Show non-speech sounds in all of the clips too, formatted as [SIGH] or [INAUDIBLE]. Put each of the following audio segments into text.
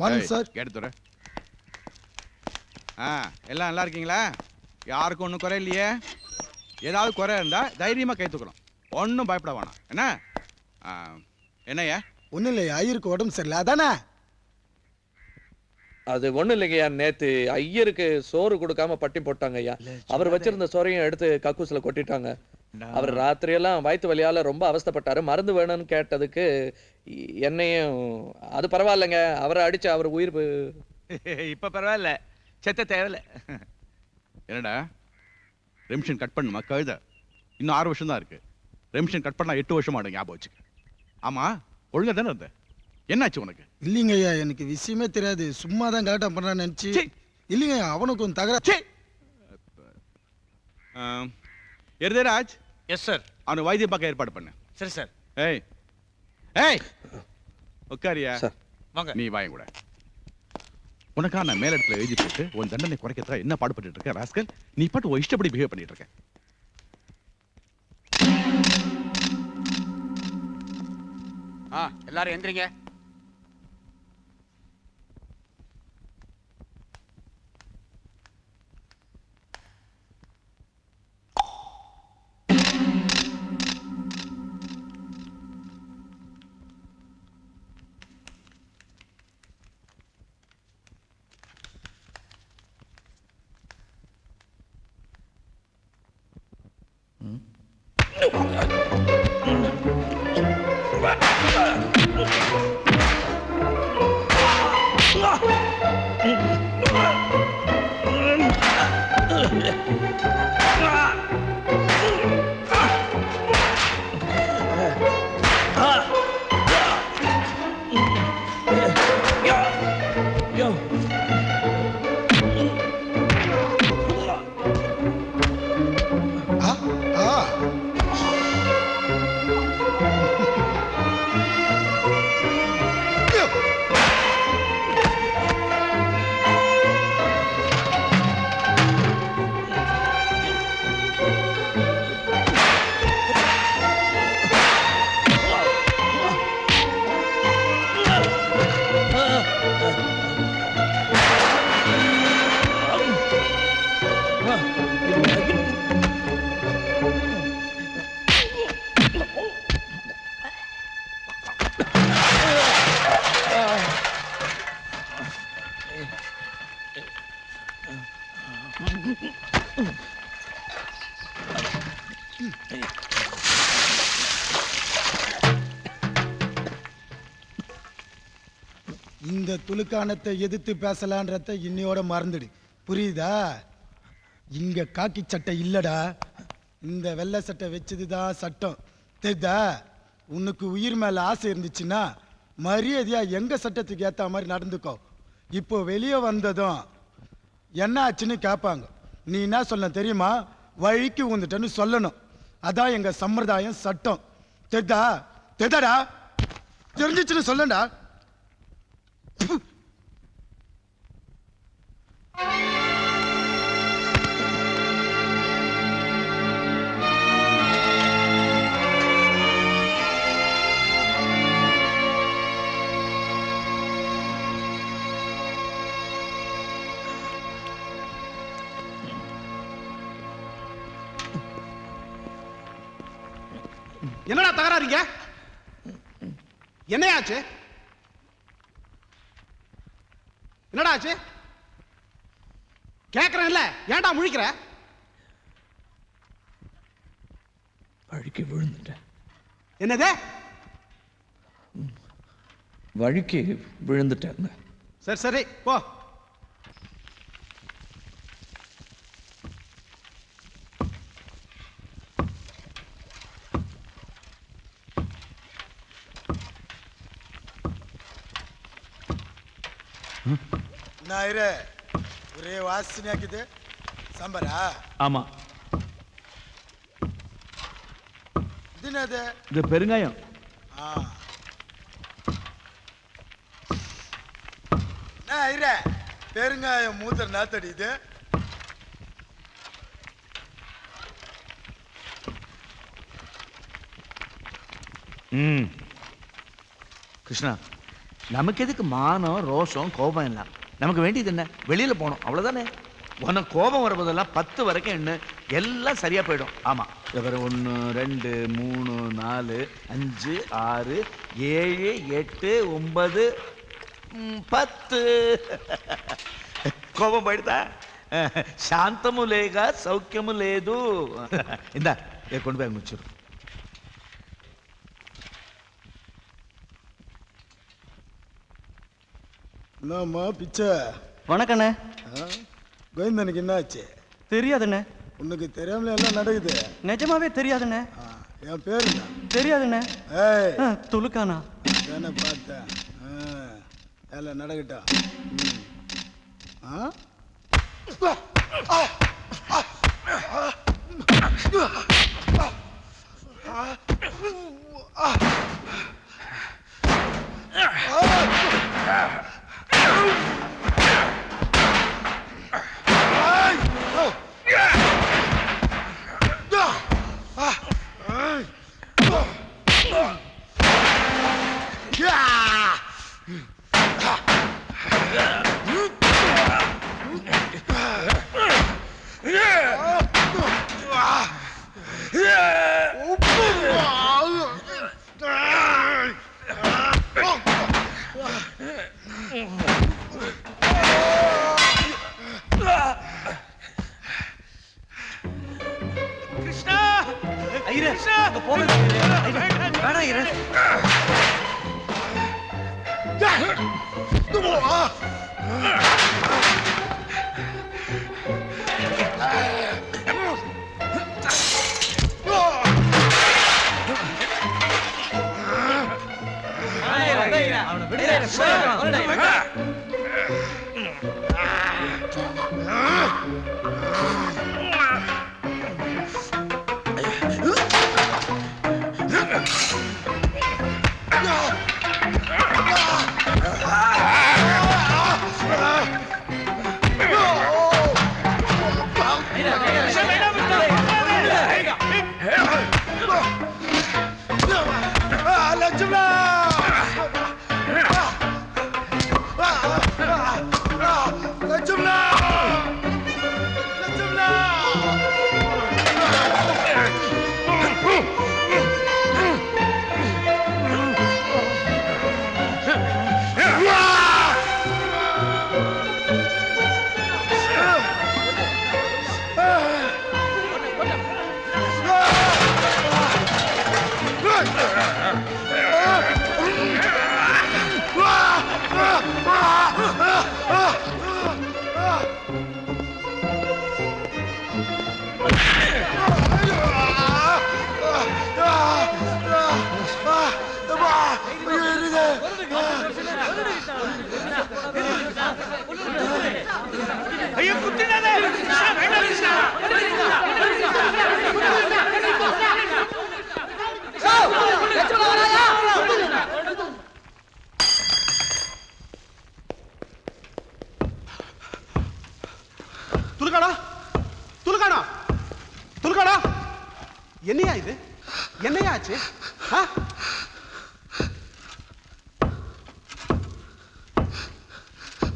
Morning sir தர ஆ எல்லாம் நல்லா இருக்கீங்களா? யாருக்கும் ஒன்றும் குறை இல்லையே. ஏதாவது குறை இருந்தா தைரியமா கை தூக்குறோம் ஒன்றும் பயப்பட வேணாம். என்ன? ஆ, என்னய்யா? ஒன்றும் இல்லையா? ஐயருக்கு உடம்பு சரியில்லை. அதானே? அது ஒண்ணு இல்லைங்கய்யா. நேத்து ஐயருக்கு சோறு கொடுக்காம பட்டி போட்டாங்க ஐயா அவர் வச்சிருந்த சோறையும் எடுத்து கக்கூஸ்ல கொட்டிட்டாங்க. அவர் ராத்திரியெல்லாம் வயிற்று வலியால ரொம்ப அவஸ்தைப்பட்டாரு. மருந்து வேணும்னு கேட்டதுக்கு என்னையும் அது பரவாயில்லைங்க அவரை அடிச்சு அவர் உயிர் [LAUGHS] இப்ப பரவாயில்ல. செத்த தேவையில்ல. [LAUGHS] என்னடா? ரெமிஷன் கட் பண்ணுமா? கழுத. இன்னும் ஆறு வருஷம் தான் இருக்கு. ரெமிஷன் கட் பண்ணா எட்டு வருஷம் ஆடும் ஞாபகம் வச்சுக்க. ஆமா? ஒழுங்கா தானே இருந்த என்னாச்சு உனக்கு? இல்லைங்க ஐயா எனக்கு விஷயமே தெரியாது. சும்மா தான் கரெக்டாக பண்ணுறான்னு நினச்சி. இல்லைங்க அவனுக்கு கொஞ்சம் தகரா ச்சே! ஆ, எருதராஜ்? எஸ் சார் அவனுக்கு வைத்தியம் பார்க்க ஏற்பாடு பண்ணு. சரி சார் ஏய் ஏய் உட்காரியா? சார். வாங்க. நீ வாங்க கூட. உனக்கா நான் மேலிடத்துல எழுதி போட்டு உன் தண்டனை குறைக்கிறதுக்காக என்ன பாடுபட்டு இருக்க ராஸ்கல்? நீ பாட்டு உன் இஷ்டப்படி பிஹேவ் பண்ணிட்டு இருக்க. ஆ எல்லாரும் எந்திரிங்க. ஆ இந்த எதிர்த்து பேசலான்றத இன்னையோட மறந்துடு. புரியுதா? இங்க காக்கி சட்டை இல்லடா. இந்த வெள்ளை சட்டை வச்சதுதான் சட்டம். தெரியுதா? உனக்கு உயிர் மேல ஆசை இருந்துச்சுன்னா மரியாதையா எங்க சட்டத்துக்கு ஏத்த மாதிரி நடந்துக்கோ. இப்போ வெளியே வந்ததும் என்ன ஆச்சுன்னு கேட்பாங்க நீ என்ன சொல்ல தெரியுமா? வழிக்கு வந்துட்டேன்னு சொல்லணும். அதான் எங்க சம்பிரதாயம் சட்டம். தெரிதா தெரிதாடா தெரிஞ்சிச்சுன்னு சொல்லண்டா. என்னடா தகராறீங்க? என்னையாச்சு? என்னடா ஆச்சு? கேக்குறேன்ல. ஏன்டா முழிக்கிற? வழுக்கி விழுந்துட்டேன். என்னது? வழுக்கி விழுந்துட்டேங்க. சரி சரி போ. நாயிரே ஒரே வாசனை ஆக்குது சாம்பாரா? ஆமா. இது என்னது? இது பெருங்காயம். ஆ. நாயிரே பெருங்காயம் மூத்தர் நாத்தடி இது. ம். கிருஷ்ணா நமக்கு எதுக்கு மானம் ரோஷம் கோபம் எல்லாம்? நமக்கு வேண்டியது என்ன வெளியில போகணும் அவ்வளவுதானே உனக்கு கோபம் வரும்போதெல்லாம் பத்து வரைக்கும் என்ன எல்லாம் சரியா போயிடும் ஆமா இவர் ஒன்று ரெண்டு மூணு நாலு அஞ்சு ஆறு ஏழு எட்டு ஒன்பது ம், பத்து కోపం పడతా శాంతము లేక సౌఖ్యము లేదు ఇందా ఏ కొండ పోయి ముచ్చురు என்னம்மா பிச்சை? வணக்கண்ணே? கோவிந்தனுக்கு என்ன ஆச்சு தெரியாதுண்ணே. உனக்கு தெரியாமல எல்லாம் நடக்குது. நிஜமாவே தெரியாதுண்ணே. என் பேரு? தெரியாதுண்ணே. ஏய். துலுக்கானா தானே பார்த்தேன். ஆ, எல்லாம் நடக்கட்டும் ம். ஆ ஐயரே. அவனை விடுதலை 这不是 துலுக்காடா துலுக்காடா துலுக்காடா என்னையா இது? என்னையா ஆச்சு?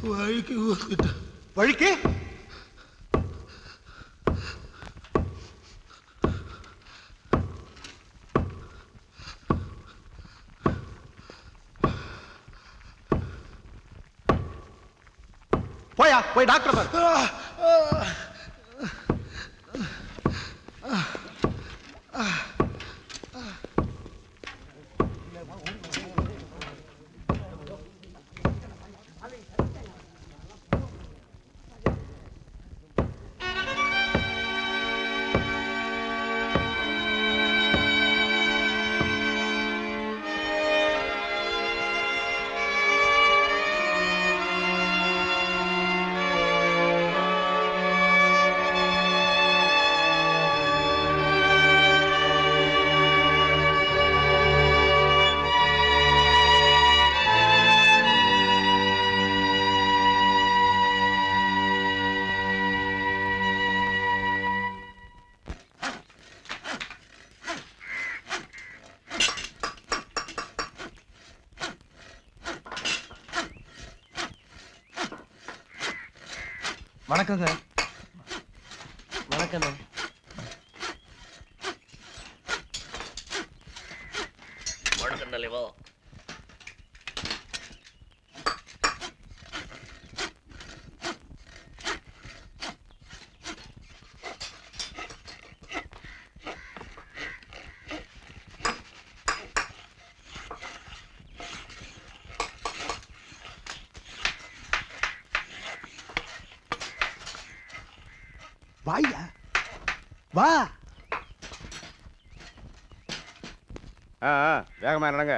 வழிக்கு ஊத்துக்கிட்டேன். வழிக்கு? போயா போய் டாக்டர் பாரு. வணக்கங்க. வணக்கம் வணக்கம் தலைவா. வா. ஆ ஆ, வேகமா நடங்க.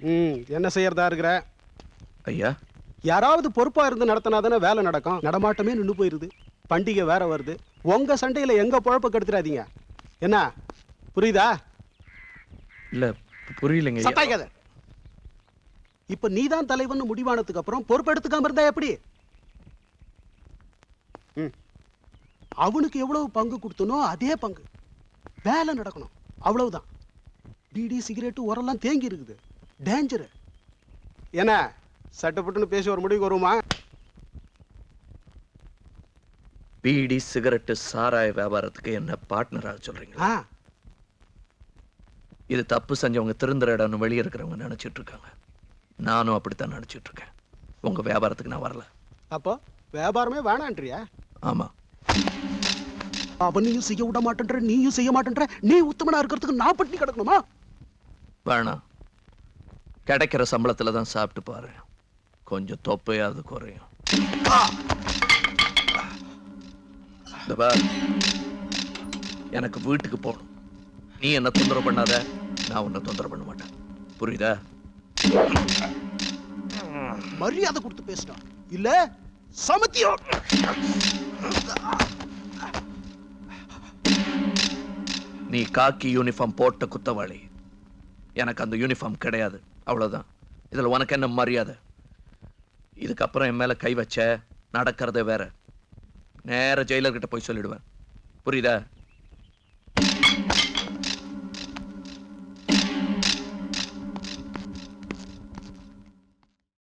ம் என்ன செய்யறதா இருக்கிற? ஐயா. யாராவது பொறுப்பா இருந்து நடத்தினா தானே வேலை நடக்கும். நடமாட்டமே நின்று போயிருது. பண்டிகை வேற வருது. உங்க சண்டையில எங்க பொழப்ப கெடுத்துறாதீங்க. என்ன புரியுதா? இல்ல புரியலைங்க. சத்தாய்க்காத. இப்ப நீதான் தலைவன் முடிவானதுக்கு அப்புறம் பொறுப்பெடுத்துக்காம இருந்தா எப்படி. அவனுக்கு எவ்வளவு பங்கு கொடுத்தனோ அதே பங்கு. வேலை நடக்கணும். அவ்வளவுதான். பீடி சிகரெட்டு உரெல்லாம் தேங்கி இருக்குது. டேஞ்சரு என்ன? சட்டப்பட்டுன்னு பேசி ஒரு முடிவுக்கு வருமா பீடி சிகரெட்டு சாராய வியாபாரத்துக்கு என்ன பார்ட்னராக சொல்றீங்களா? இது தப்பு செஞ்சவங்க திருந்துற இடம்னு வெளியே இருக்கிறவங்க நினைச்சிட்டு இருக்காங்க. நானும் அப்படித்தான் நினைச்சிட்டு இருக்கேன். உங்க வியாபாரத்துக்கு நான் வரல. அப்போ வியாபாரமே வேணான்றியா? ஆமா. அவனையும் செய்ய விட மாட்டேன்ற நீயும் செய்ய மாட்டேன்ற நீ உத்தமனா இருக்கிறதுக்கு நான் பட்டி கிடக்கணுமா? வேணாம் கிடைக்கிற சம்பளத்துல தான் சாப்பிட்டு பாரு. கொஞ்சம் தொப்பையாவது குறையும். எனக்கு வீட்டுக்கு போகணும். நீ என்ன தொந்தரவு பண்ணாத? நான் உன்னை தொந்தரவு பண்ண மாட்டேன். புரியுதா? மரியாதை கொடுத்து பேசுடா. இல்ல சமத்தியம். நீ காக்கி யூனிஃபார்ம் போட்ட குத்தவாளி. எனக்கு அந்த யூனிஃபார்ம் கிடையாது. அவ்வளவுதான். இதுல உனக்கு என்ன மரியாதை? இதுக்கப்புறம் என் மேல கை வச்ச நடக்கிறதே வேற. நேர ஜெயிலர்கிட்ட போய் சொல்லிடுவேன். புரியுதா?